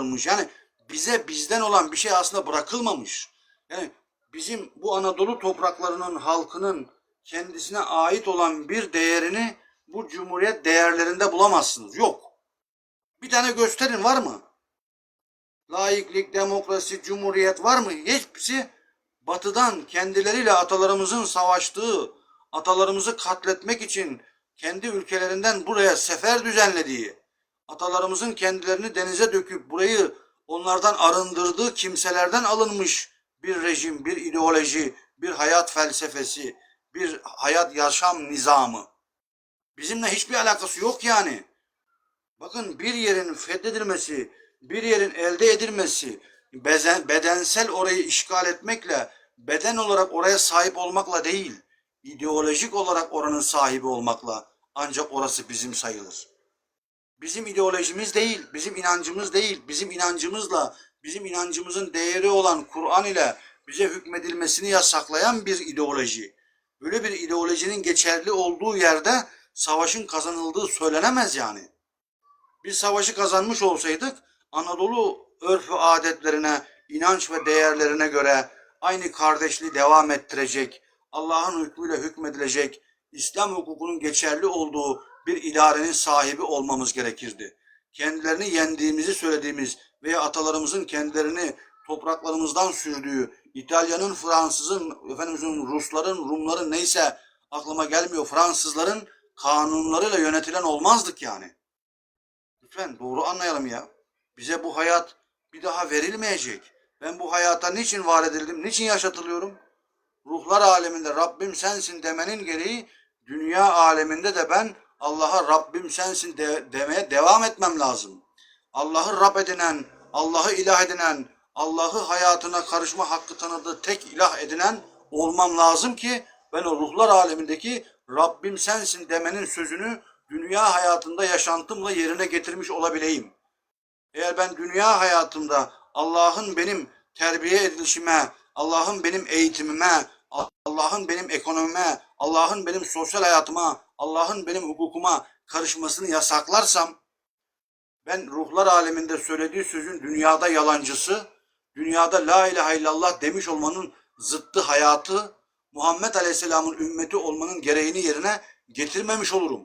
alınmış. Yani bize bizden olan bir şey aslında bırakılmamış. Yani bizim bu Anadolu topraklarının halkının kendisine ait olan bir değerini bu cumhuriyet değerlerinde bulamazsınız. Yok. Bir tane gösterin var mı? Laiklik, demokrasi, cumhuriyet var mı? Hepsi batıdan kendileriyle atalarımızın savaştığı, atalarımızı katletmek için kendi ülkelerinden buraya sefer düzenlediği, atalarımızın kendilerini denize döküp burayı onlardan arındırdığı kimselerden alınmış bir rejim, bir ideoloji, bir hayat felsefesi, bir hayat yaşam nizamı. Bizimle hiçbir alakası yok yani. Bakın bir yerin fethedilmesi, bir yerin elde edilmesi, bedensel orayı işgal etmekle, beden olarak oraya sahip olmakla değil, ideolojik olarak oranın sahibi olmakla ancak orası bizim sayılır. Bizim ideolojimiz değil, bizim inancımız değil, bizim inancımızla, bizim inancımızın değeri olan Kur'an ile bize hükmedilmesini yasaklayan bir ideoloji. Böyle bir ideolojinin geçerli olduğu yerde savaşın kazanıldığı söylenemez yani. Biz savaşı kazanmış olsaydık Anadolu örfü adetlerine, inanç ve değerlerine göre aynı kardeşliği devam ettirecek, Allah'ın hükmüyle hükmedilecek, İslam hukukunun geçerli olduğu bir idarenin sahibi olmamız gerekirdi. Kendilerini yendiğimizi söylediğimiz veya atalarımızın kendilerini topraklarımızdan sürdüğü, İtalya'nın, Fransız'ın, efendimizin, Rusların, Rumların neyse aklıma gelmiyor Fransızların kanunlarıyla yönetilen olmazdık yani. Lütfen doğru anlayalım ya. Bize bu hayat bir daha verilmeyecek. Ben bu hayata niçin var edildim, niçin yaşatılıyorum? Ruhlar aleminde Rabbim sensin demenin gereği dünya aleminde de ben Allah'a Rabbim sensin de, demeye devam etmem lazım. Allah'ı Rab edinen, Allah'ı ilah edinen, Allah'ı hayatına karışma hakkı tanıdığı tek ilah edinen olmam lazım ki ben o ruhlar alemindeki Rabbim sensin demenin sözünü dünya hayatında yaşantımla yerine getirmiş olabileyim. Eğer ben dünya hayatımda Allah'ın benim terbiye edilişime, Allah'ın benim eğitimime, Allah'ın benim ekonomime, Allah'ın benim sosyal hayatıma, Allah'ın benim hukukuma karışmasını yasaklarsam, ben ruhlar aleminde söylediği sözün dünyada yalancısı, dünyada la ilahe illallah demiş olmanın zıttı hayatı, Muhammed Aleyhisselam'ın ümmeti olmanın gereğini yerine getirmemiş olurum.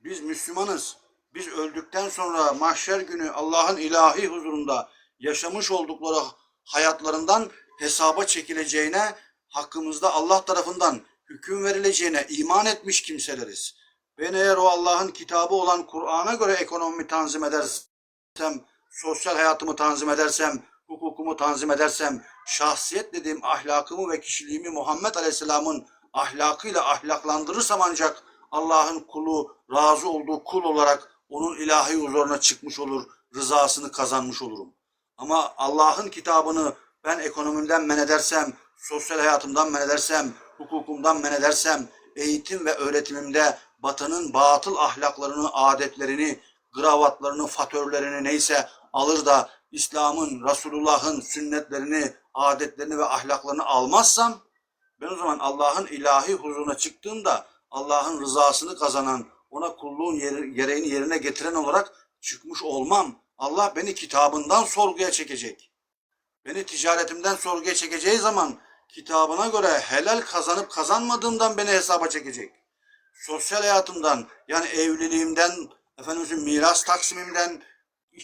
Biz Müslümanız. Biz öldükten sonra mahşer günü Allah'ın ilahi huzurunda yaşamış oldukları hayatlarından hesaba çekileceğine, hakkımızda Allah tarafından hüküm verileceğine iman etmiş kimseleriz. Ben eğer o Allah'ın kitabı olan Kur'an'a göre ekonomimi tanzim edersem, sosyal hayatımı tanzim edersem, hukukumu tanzim edersem, şahsiyet dediğim ahlakımı ve kişiliğimi Muhammed Aleyhisselam'ın ahlakıyla ahlaklandırırsam ancak Allah'ın kulu, razı olduğu kul olarak onun ilahi huzuruna çıkmış olur, rızasını kazanmış olurum. Ama Allah'ın kitabını ben ekonomimden men edersem, sosyal hayatımdan men edersem, hukukumdan men edersem, eğitim ve öğretimimde batının batıl ahlaklarını, adetlerini, gravatlarını, fatörlerini neyse alır da İslam'ın, Resulullah'ın sünnetlerini, adetlerini ve ahlaklarını almazsam ben o zaman Allah'ın ilahi huzuruna çıktığımda Allah'ın rızasını kazanan, ona kulluğun yeri- gereğini yerine getiren olarak çıkmış olmam. Allah beni kitabından sorguya çekecek. Beni ticaretimden sorguya çekeceği zaman kitabına göre helal kazanıp kazanmadığımdan beni hesaba çekecek. Sosyal hayatımdan yani evliliğimden, efendimizin miras taksimimden,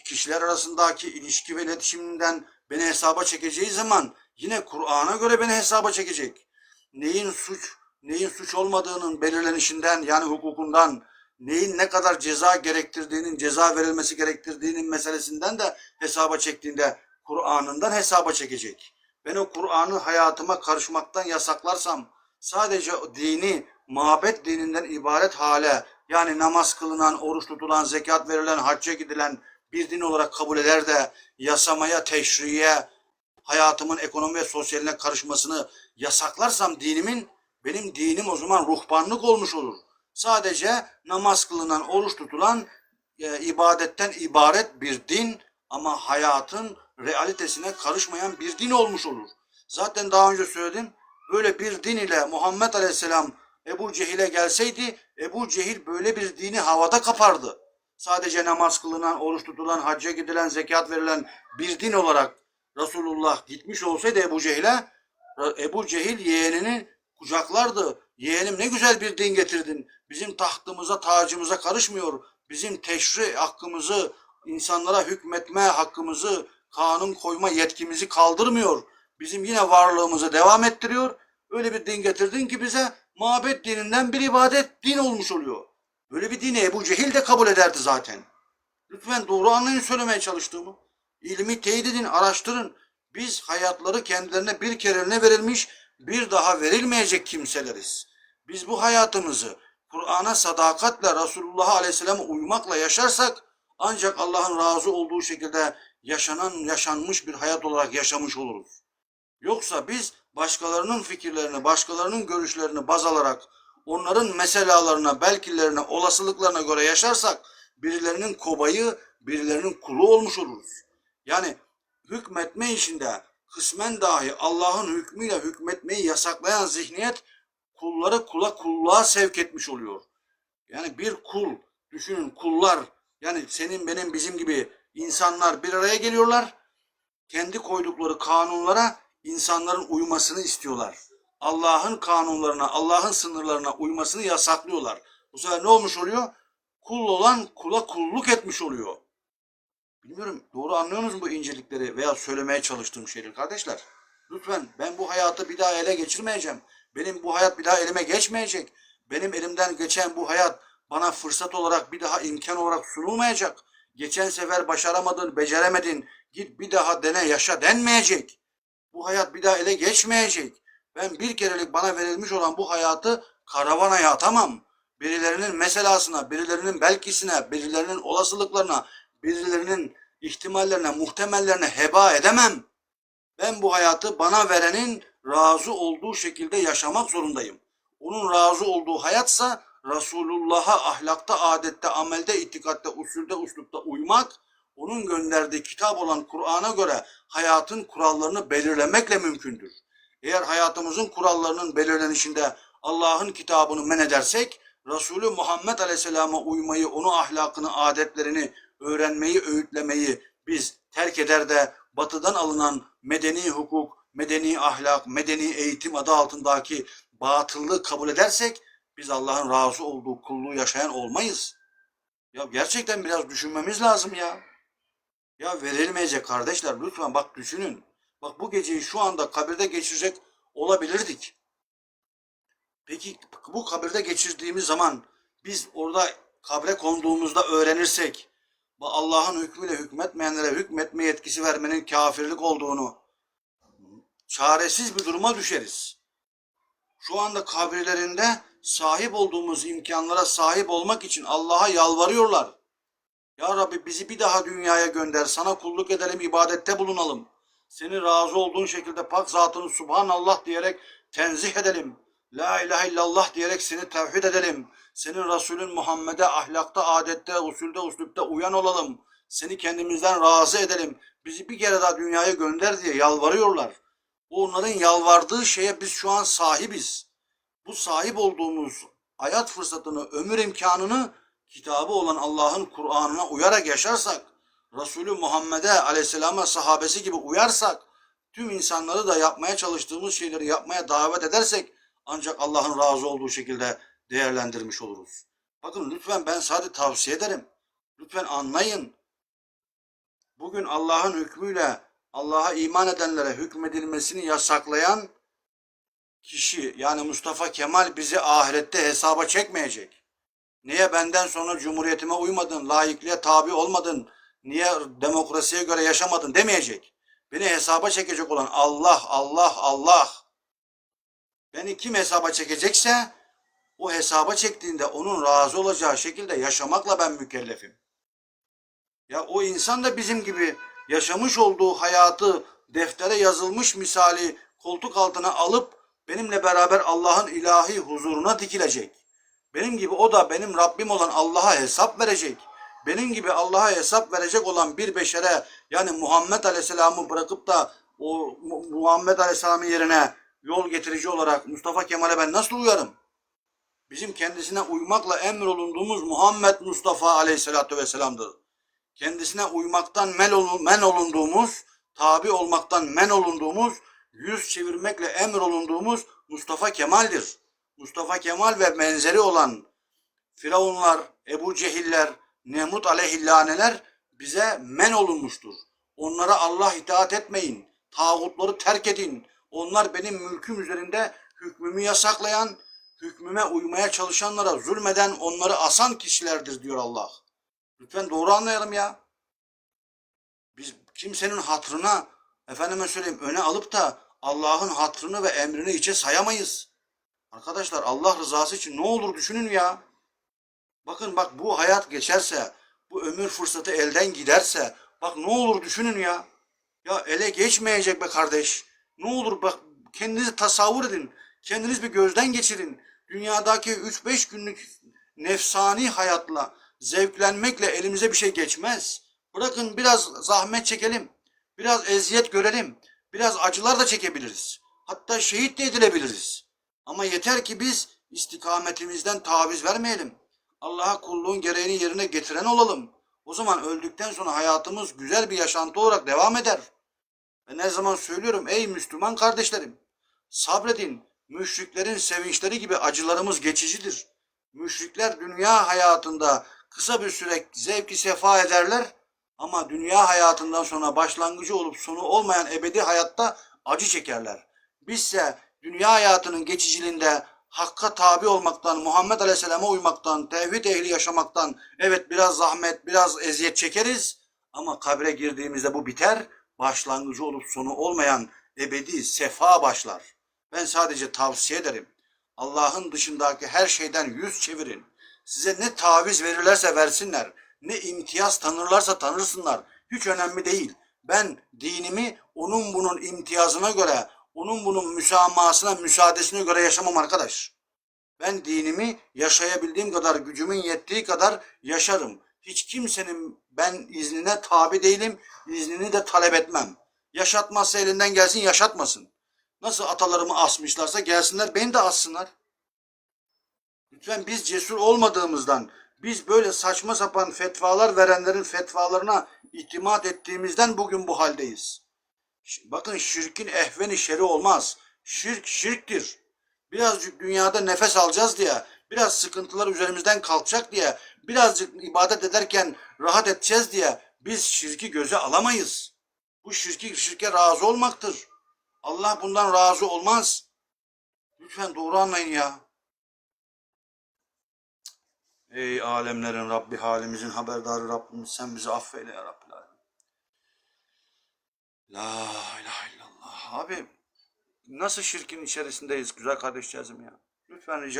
kişiler arasındaki ilişki ve iletişimimden beni hesaba çekeceği zaman yine Kur'an'a göre beni hesaba çekecek. Neyin suç, neyin suç olmadığının belirlenişinden yani hukukundan, neyin ne kadar ceza gerektirdiğinin, ceza verilmesi gerektirdiğinin meselesinden de hesaba çektiğinde Kur'an'ından hesaba çekecek. Ben o Kur'an'ı hayatıma karışmaktan yasaklarsam sadece dini, mabet dininden ibaret hale yani namaz kılınan, oruç tutulan, zekat verilen, hacca gidilen bir din olarak kabul eder de yasamaya, teşriye, hayatımın ekonomi ve sosyaline karışmasını yasaklarsam dinimin benim dinim o zaman ruhbanlık olmuş olur. Sadece namaz kılınan, oruç tutulan, e, ibadetten ibaret bir din ama hayatın realitesine karışmayan bir din olmuş olur. Zaten daha önce söyledim. Böyle bir din ile Muhammed Aleyhisselam Ebu Cehil'e gelseydi Ebu Cehil böyle bir dini havada kapardı. sadece namaz kılınan, oruç tutulan, hacca gidilen, zekat verilen bir din olarak Resulullah gitmiş olsaydı Ebu Cehil'e Ebu Cehil yeğenini kucaklardı. Yeğenim ne güzel bir din getirdin. Bizim tahtımıza, tacımıza karışmıyor. Bizim teşri hakkımızı, insanlara hükmetme hakkımızı, kanun koyma yetkimizi kaldırmıyor. Bizim yine varlığımızı devam ettiriyor. Öyle bir din getirdin ki bize mabet dininden bir ibadet din olmuş oluyor. Böyle bir dini Ebu Cehil de kabul ederdi zaten. Lütfen doğru anlayın söylemeye çalıştığımı. İlmi teyit edin, araştırın. Biz hayatları kendilerine bir kereliğine verilmiş, bir daha verilmeyecek kimseleriz. Biz bu hayatımızı Kur'an'a sadakatle Resulullah Aleyhisselam'a uymakla yaşarsak ancak Allah'ın razı olduğu şekilde yaşanan, yaşanmış bir hayat olarak yaşamış oluruz. Yoksa biz başkalarının fikirlerini, başkalarının görüşlerini baz alarak onların meselalarına, belkilerine, olasılıklarına göre yaşarsak birilerinin kobayı, birilerinin kulu olmuş oluruz. Yani hükmetme işinde kısmen dahi Allah'ın hükmüyle hükmetmeyi yasaklayan zihniyet kulları kula kulluğa sevk etmiş oluyor. Yani bir kul, düşünün kullar, yani senin benim bizim gibi insanlar bir araya geliyorlar. Kendi koydukları kanunlara insanların uymasını istiyorlar. Allah'ın kanunlarına, Allah'ın sınırlarına uymasını yasaklıyorlar. Bu sefer ne olmuş oluyor? Kul olan kula kulluk etmiş oluyor. Bilmiyorum doğru anlıyorsunuz mu bu incelikleri veya söylemeye çalıştığım şeyleri kardeşler? Lütfen ben bu hayatı bir daha ele geçirmeyeceğim. Benim bu hayat bir daha elime geçmeyecek. Benim elimden geçen bu hayat bana fırsat olarak bir daha imkan olarak sunulmayacak. Geçen sefer başaramadın, beceremedin. Git bir daha dene, yaşa denmeyecek. Bu hayat bir daha ele geçmeyecek. Ben bir kerelik bana verilmiş olan bu hayatı karavana atamam. Birilerinin meselasına, birilerinin belkisine, birilerinin olasılıklarına, birilerinin ihtimallerine, muhtemellerine heba edemem. Ben bu hayatı bana verenin razı olduğu şekilde yaşamak zorundayım. Onun razı olduğu hayatsa Resulullah'a ahlakta, adette, amelde, itikatta, usulde, uslupta uymak, onun gönderdiği kitap olan Kur'an'a göre hayatın kurallarını belirlemekle mümkündür. Eğer hayatımızın kurallarının belirlenişinde Allah'ın kitabını men edersek, Resulü Muhammed Aleyhisselam'a uymayı, onu ahlakını, adetlerini öğrenmeyi, öğütlemeyi biz terk eder de batıdan alınan medeni hukuk, medeni ahlak, medeni eğitim adı altındaki batıllığı kabul edersek biz Allah'ın razı olduğu kulluğu yaşayan olmayız. Ya gerçekten biraz düşünmemiz lazım ya. Ya verilmeyecek kardeşler lütfen bak düşünün. Bak bu geceyi şu anda kabirde geçirecek olabilirdik. Peki bu kabirde geçirdiğimiz zaman biz orada kabre konduğumuzda öğrenirsek Allah'ın hükmüyle hükmetmeyenlere hükmetme yetkisi vermenin kafirlik olduğunu çaresiz bir duruma düşeriz. Şu anda kabirlerinde sahip olduğumuz imkanlara sahip olmak için Allah'a yalvarıyorlar. Ya Rabbi bizi bir daha dünyaya gönder, sana kulluk edelim, ibadette bulunalım. Senin razı olduğun şekilde pak zatını Subhanallah diyerek tenzih edelim. La ilahe illallah diyerek seni tevhid edelim. Senin Resulün Muhammed'e ahlakta, adette, usulde, uslupta uyan olalım. Seni kendimizden razı edelim. Bizi bir kere daha dünyaya gönder diye yalvarıyorlar. Onların yalvardığı şeye biz şu an sahibiz. Bu sahip olduğumuz hayat fırsatını, ömür imkanını kitabı olan Allah'ın Kur'an'ına uyarak yaşarsak, Resulü Muhammed'e aleyhisselama sahabesi gibi uyarsak, tüm insanları da yapmaya çalıştığımız şeyleri yapmaya davet edersek ancak Allah'ın razı olduğu şekilde değerlendirmiş oluruz. Bakın lütfen ben sadece tavsiye ederim. Lütfen anlayın. Bugün Allah'ın hükmüyle Allah'a iman edenlere hükmedilmesini yasaklayan kişi yani Mustafa Kemal bizi ahirette hesaba çekmeyecek. Niye benden sonra cumhuriyetime uymadın, layıklığa tabi olmadın, niye demokrasiye göre yaşamadın demeyecek. Beni hesaba çekecek olan Allah, Allah, Allah. Beni kim hesaba çekecekse o hesaba çektiğinde onun razı olacağı şekilde yaşamakla ben mükellefim. Ya o insan da bizim gibi yaşamış olduğu hayatı deftere yazılmış misali koltuk altına alıp benimle beraber Allah'ın ilahi huzuruna dikilecek. Benim gibi o da benim Rabbim olan Allah'a hesap verecek. Benim gibi Allah'a hesap verecek olan bir beşere yani Muhammed Aleyhisselam'ı bırakıp da o Muhammed Aleyhisselam'ın yerine yol getirici olarak Mustafa Kemal'e ben nasıl uyarım? bizim kendisine uymakla emrolunduğumuz Muhammed Mustafa Aleyhisselatü Vesselam'dır. Kendisine uymaktan men, olun, men olunduğumuz, tabi olmaktan men olunduğumuz, yüz çevirmekle emrolunduğumuz Mustafa Kemal'dir. Mustafa Kemal ve benzeri olan Firavunlar, Ebu Cehiller, Nemrut aleyhillaneler bize men olunmuştur. Onlara Allah itaat etmeyin. Tağutları terk edin. Onlar benim mülküm üzerinde hükmümü yasaklayan, hükmüme uymaya çalışanlara zulmeden onları asan kişilerdir diyor Allah. Lütfen doğru anlayalım ya. Biz kimsenin hatrına efendime söyleyeyim öne alıp da Allah'ın hatrını ve emrini içe sayamayız. Arkadaşlar Allah rızası için ne olur düşünün ya. Bakın bak bu hayat geçerse, bu ömür fırsatı elden giderse, bak ne olur düşünün ya. Ya ele geçmeyecek be kardeş. Ne olur bak kendinizi tasavvur edin. Kendiniz bir gözden geçirin. Dünyadaki 3-5 günlük nefsani hayatla, zevklenmekle elimize bir şey geçmez. Bırakın biraz zahmet çekelim. Biraz eziyet görelim. Biraz acılar da çekebiliriz. Hatta şehit de edilebiliriz. Ama yeter ki biz istikametimizden taviz vermeyelim. Allah'a kulluğun gereğini yerine getiren olalım. O zaman öldükten sonra hayatımız güzel bir yaşantı olarak devam eder. Ben her zaman söylüyorum ey Müslüman kardeşlerim. Sabredin. Müşriklerin sevinçleri gibi acılarımız geçicidir. Müşrikler dünya hayatında kısa bir süre zevki sefa ederler ama dünya hayatından sonra başlangıcı olup sonu olmayan ebedi hayatta acı çekerler. Bizse dünya hayatının geçiciliğinde Hakka tabi olmaktan, Muhammed Aleyhisselam'a uymaktan, tevhid ehli yaşamaktan evet biraz zahmet, biraz eziyet çekeriz ama kabre girdiğimizde bu biter, başlangıcı olup sonu olmayan ebedi sefa başlar. Ben sadece tavsiye ederim. Allah'ın dışındaki her şeyden yüz çevirin. Size ne taviz verirlerse versinler, ne imtiyaz tanırlarsa tanırsınlar. Hiç önemli değil. Ben dinimi onun bunun imtiyazına göre, onun bunun müsamahasına, müsaadesine göre yaşamam arkadaş. Ben dinimi yaşayabildiğim kadar, gücümün yettiği kadar yaşarım. Hiç kimsenin ben iznine tabi değilim, iznini de talep etmem. Yaşatmazsa elinden gelsin yaşatmasın. Nasıl atalarımı asmışlarsa gelsinler beni de assınlar. Lütfen biz cesur olmadığımızdan, biz böyle saçma sapan fetvalar verenlerin fetvalarına itimat ettiğimizden bugün bu haldeyiz. Bakın şirkin ehveni şeri olmaz. Şirk şirktir. Birazcık dünyada nefes alacağız diye, biraz sıkıntılar üzerimizden kalkacak diye, birazcık ibadet ederken rahat edeceğiz diye biz şirki göze alamayız. Bu şirki şirke razı olmaktır. Allah bundan razı olmaz. Lütfen doğru anlayın ya. Ey alemlerin Rabbi halimizin haberdarı Rabbimiz sen bizi affeyle ya Rabbi. La ilahe illallah. Abi nasıl şirkin içerisindeyiz güzel kardeşlerim ya. Lütfen rica